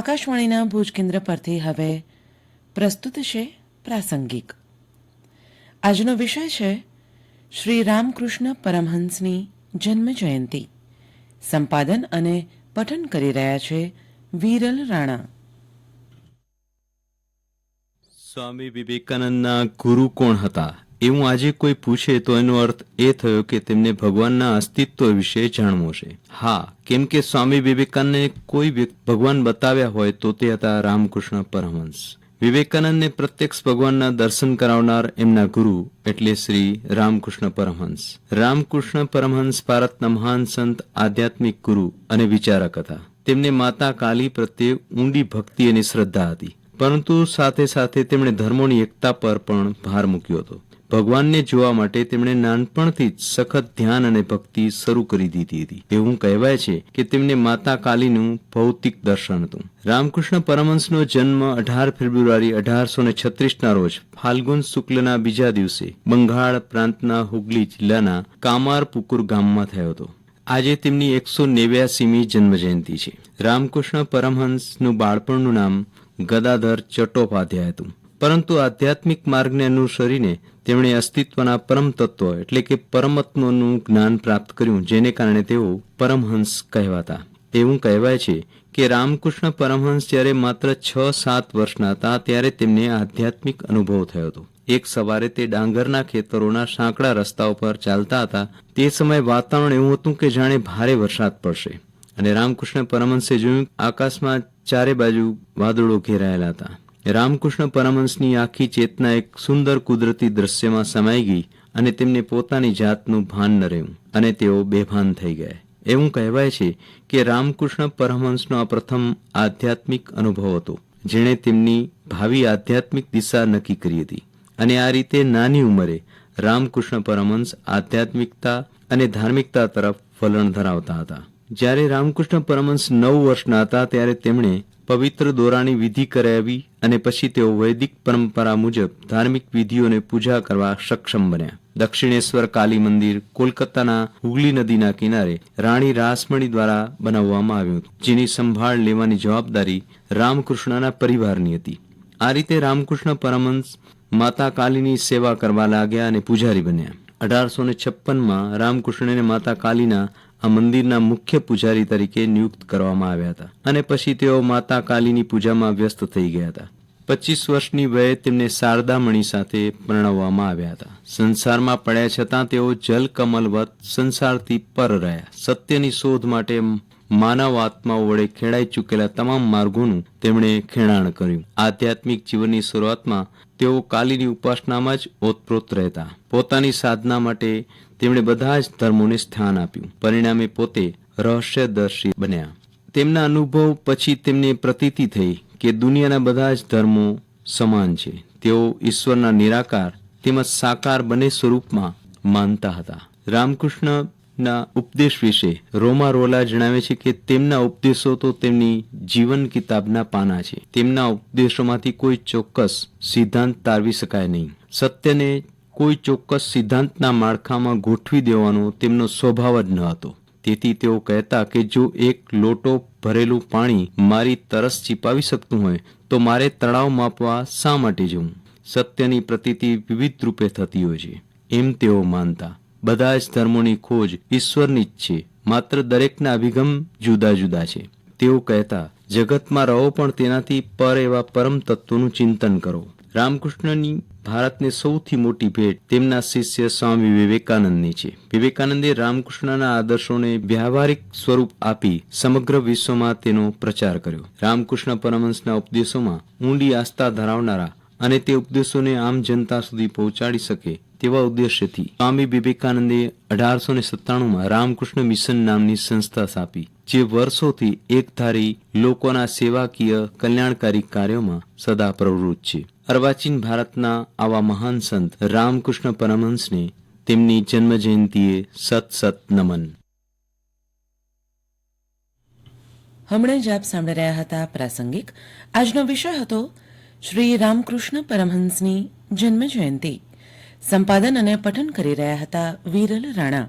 આકાશવાણીના ભુજ કેન્દ્ર પરથી હવે પ્રસ્તુત છે પ્રાસંગિક. આજનો વિષય છે શ્રી રામકૃષ્ણ પરમહંસની જન્મ જયંતિ. સંપાદન અને પઠન કરી રહ્યા છે વિરલ રાણા. સ્વામી વિવેકાનંદના ગુરુ કોણ હતા? એવું આજે કોઈ પૂછે તો એનો અર્થ એ થયો કે તેમને ભગવાનના અસ્તિત્વ વિશે જાણવું છે હા, કેમ કે સ્વામી વિવેકાનંદને કોઈ ભગવાન બતાવ્યા હોય તો તે હતા રામકૃષ્ણ પરમહંસ. વિવેકાનંદને પ્રત્યક્ષ ભગવાનના દર્શન કરાવનાર એમના ગુરુ એટલે શ્રી રામકૃષ્ણ પરમહંસ. રામકૃષ્ણ પરમહંસ ભારતના મહાન સંત, આધ્યાત્મિક ગુરુ અને વિચારક હતા. તેમને માતા કાલી પ્રત્યે ઊંડી ભક્તિ અને શ્રદ્ધા હતી. પરંતુ સાથે સાથે તેમણે ધર્મોની એકતા પર પણ ભાર મૂક્યો હતો. ભગવાનને જોવા માટે તેમણે નાનપણથી જ સખત ધ્યાન અને ભક્તિ શરૂ કરી દીધી હતી. એવું કહેવાય છે કે તેમને માતા કાલીનું ભૌતિક દર્શન હતું. રામકૃષ્ણ પરમહંસનો જન્મ અઢાર ફેબ્રુઆરી અઢારસો ને છત્રીસના રોજ ફાલ્ગુન શુક્લના બીજા દિવસે બંગાળ પ્રાંતના હુગલી જિલ્લાના કામારપુકુર ગામમાં થયો હતો. આજે તેમની એકસો નેવ્યાસીમી જન્મજયંતિ છે. રામકૃષ્ણ પરમહંસનું બાળપણનું નામ ગદાધર ચટ્ટોપાધ્યાય હતું. પરંતુ આધ્યાત્મિક માર્ગને અનુસરીને તેમણે અસ્તિત્વના પરમ તત્વ એટલે કે પરમત્વનું જ્ઞાન પ્રાપ્ત કર્યું, જેને કારણે તેઓ પરમહંસ કહેવાતા. એવું કહેવાય છે કે રામકૃષ્ણ પરમહંસ જ્યારે માત્ર છ, સાત વર્ષના હતા, ત્યારે તેમને આધ્યાત્મિક અનુભવ થયો હતો. એક સવારે તે ડાંગરના ખેતરોના સાંકડા રસ્તા ઉપર ચાલતા હતા. તે સમયે વાતાવરણ એવું હતું કે જાણે ભારે વરસાદ પડશે. અને રામકૃષ્ણ પરમહંસે જોયું, આકાશમાં ચારે બાજુ વાદળો ઘેરાયેલા હતા. રામકૃષ્ણ પરમહંસની આખી ચેતના એક સુંદર કુદરતી દ્રશ્યમાં સમાઈ ગઈ અને તેમને પોતાની જાતનું ભાન ન રહ્યું અને તેઓ બેભાન થઈ ગયા. એવું કહેવાય છે કે રામકૃષ્ણ પરમહંસનો આ પ્રથમ આધ્યાત્મિક અનુભવ હતો, જેણે તેમની ભાવિ આધ્યાત્મિક દિશા નક્કી કરી હતી. અને આ રીતે નાની ઉંમરે રામકૃષ્ણ પરમહંસ આધ્યાત્મિકતા અને ધાર્મિકતા તરફ વલણ ધરાવતા હતા. જ્યારે રામકૃષ્ણ પરમહંસ નવ વર્ષના હતા, ત્યારે તેમણે પવિત્ર દોરાની વિધિ કરાવી અને પછી તેઓ વૈદિક પરંપરા મુજબ ધાર્મિક વિધિઓને પૂજા કરવા સક્ષમ બન્યા. દક્ષિણેશ્વર કાલી મંદિર કોલકાતાના હુગલી નદીના કિનારે રાણી રાસમણી દ્વારા બનાવવામાં આવ્યું હતું, જેની સંભાળ લેવાની જવાબદારી રામકૃષ્ણના પરિવારની હતી. આ રીતે રામકૃષ્ણ પરમહંસ માતા કાલીની સેવા કરવા લાગ્યા અને પૂજારી બન્યા. અઢારસો ને છપ્પનમાં રામકૃષ્ણને માતા કાલીના આ મંદિરના મુખ્ય પૂજારી તરીકે નિયુક્ત કરવામાં આવ્યા હતા અને પછી તેઓ માતા કાલીની પૂજામાં વ્યસ્ત થઈ ગયા હતા. પચીસ વર્ષની વયે તેમને શારદામણી સાથે પરણવવામાં આવ્યા હતા. સંસારમાં પડ્યા છતાં તેઓ જલકમલવત સંસારથી પર રહ્યા. સત્યની શોધ માટે માનવ આત્માઓ વડે ખેડાઈ ચૂકેલા તમામ માર્ગોનું તેમણે ખેડાણ કર્યું. આધ્યાત્મિક જીવનની શરૂઆતમાં તેઓ કાલીની ઉપાસનામાં જ ઓતપ્રોત રહેતા. પોતાની સાધના માટે તેમણે બધા જ ધર્મોને સ્થાન આપ્યું. પરિણામે પોતે રહસ્યદર્શી બન્યા. તેમના અનુભવ પછી તેમને પ્રતીતિ થઈ કે દુનિયાના બધા જ ધર્મો સમાન છે. તેઓ ઈશ્વરના નિરાકાર તેમજ સાકાર બંને સ્વરૂપમાં માનતા હતા. રામકૃષ્ણના ઉપદેશ વિશે રોમા રોલા જણાવે છે કે તેમના ઉપદેશો તો તેમની જીવન કિતાબના પાના છે. તેમના ઉપદેશોમાંથી કોઈ ચોક્કસ સિદ્ધાંત તારવી શકાય નહીં. સત્યને કોઈ ચોક્કસ સિદ્ધાંતના માળખામાં ગોઠવી દેવાનો તેમનો સ્વભાવ જ ન હતો. તેથી તેઓ કહેતા કે જો એક લોટો ભરેલું પાણી મારી તરસ છીપાવી શકતું હોય, તો મારે તળાવ માપવા શા માટે જવું? સત્યની પ્રતીતિ વિવિધ રૂપે થતી હોય છે. એમ તેઓ માનતા. બધા જ ધર્મોની ખોજ ઈશ્વરની જ છે. માત્ર દરેકના અભિગમ જુદા જુદા છે. તેઓ કહેતા, જગતમાં રહો પણ તેનાથી પર એવા પરમ તત્વોનું ચિંતન કરો. રામકૃષ્ણની ભારતને સૌથી મોટી ભેટ તેમના શિષ્ય સ્વામી વિવેકાનંદની છે. વિવેકાનંદે રામકૃષ્ણના આદર્શોને વ્યવહારિક સ્વરૂપ આપી સમગ્ર વિશ્વમાં તેનો પ્રચાર કર્યો. રામકૃષ્ણ પરમહંસના ઉપદેશોમાં ઊંડી આસ્થા ધરાવનારા અને તે ઉપદેશોને આમ જનતા સુધી પહોંચાડી શકે તેવા ઉદ્દેશ્યથી સ્વામી વિવેકાનંદે અઢારસો ને સત્તાણુંમાં રામકૃષ્ણ મિશન નામની સંસ્થા સ્થાપી. જે વર્ષોથી એકધારી લોકોના સેવાકીય કલ્યાણકારી કાર્યોમાં સદા પ્રવૃત્ત છે. અર્વાચીન ભારતના આવા મહાન સંત રામકૃષ્ણ પરમહંસને તેમની જન્મ જયંતિએ સત સત નમન. હમણાં જ આપ સાંભળી રહ્યા હતા પ્રાસંગિક. આજનો વિષય હતો શ્રી રામકૃષ્ણ પરમહંસની જન્મ જયંતિ સંપાદન અને પઠન કરી રહ્યા હતા વિરલ રાણા.